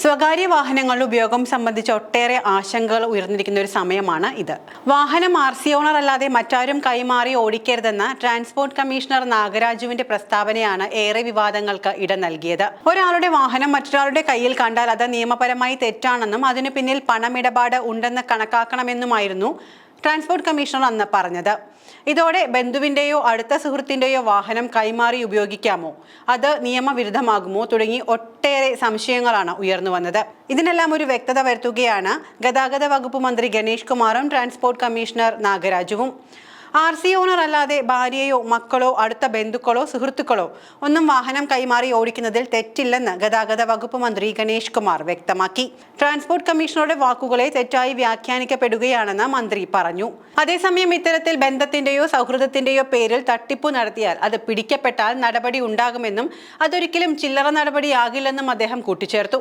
സ്വകാര്യ വാഹനങ്ങളുടെ ഉപയോഗം സംബന്ധിച്ച് ഒട്ടേറെ ആശങ്കകൾ ഉയർന്നിരിക്കുന്ന ഒരു സമയമാണ് ഇത്. വാഹനം ആർ സി ഓണർ അല്ലാതെ മറ്റാരും കൈമാറി ഓടിക്കരുതെന്ന ട്രാൻസ്പോർട്ട് കമ്മീഷണർ നാഗരാജുവിന്റെ പ്രസ്താവനയാണ് ഏറെ വിവാദങ്ങൾക്ക് ഇട നൽകിയത്. ഒരാളുടെ വാഹനം മറ്റൊരാളുടെ കയ്യിൽ കണ്ടാൽ അത് നിയമപരമായി തെറ്റാണെന്നും അതിനു പിന്നിൽ പണമിടപാട് ഉണ്ടെന്ന് കണക്കാക്കണമെന്നുമായിരുന്നു ട്രാൻസ്പോർട്ട് കമ്മീഷണർ അന്ന് പറഞ്ഞത്. ഇതോടെ ബന്ധുവിന്റെയോ അടുത്ത സുഹൃത്തിന്റെയോ വാഹനം കൈമാറി ഉപയോഗിക്കാമോ? അത് നിയമവിരുദ്ധമാകുമോ? തുടങ്ങി ഒട്ടേറെ സംശയങ്ങളാണ് ഉയർന്നു വന്നത്. ഇതിനെല്ലാം ഒരു വ്യക്തത വരുത്തുകയാണ് ഗതാഗത വകുപ്പ് മന്ത്രി ഗണേഷ് കുമാറും ട്രാൻസ്പോർട്ട് കമ്മീഷണർ നാഗരാജുവും. ആർ സി ഓണർ അല്ലാതെ ഭാര്യയോ മക്കളോ അടുത്ത ബന്ധുക്കളോ സുഹൃത്തുക്കളോ ഒന്നും വാഹനം കൈമാറി ഓടിക്കുന്നതിൽ തെറ്റില്ലെന്ന് ഗതാഗത വകുപ്പ് മന്ത്രി ഗണേഷ് കുമാർ വ്യക്തമാക്കി. ട്രാൻസ്പോർട്ട് കമ്മീഷണറുടെ വാക്കുകളെ തെറ്റായി വ്യാഖ്യാനിക്കപ്പെടുകയാണെന്ന് മന്ത്രി പറഞ്ഞു. അതേസമയം ഇത്തരത്തിൽ ബന്ധത്തിന്റെയോ സൗഹൃദത്തിന്റെയോ പേരിൽ തട്ടിപ്പു നടത്തിയാൽ അത് പിടിക്കപ്പെട്ടാൽ നടപടി ഉണ്ടാകുമെന്നും അതൊരിക്കലും ചില്ലറ നടപടിയാകില്ലെന്നും അദ്ദേഹം കൂട്ടിച്ചേർത്തു.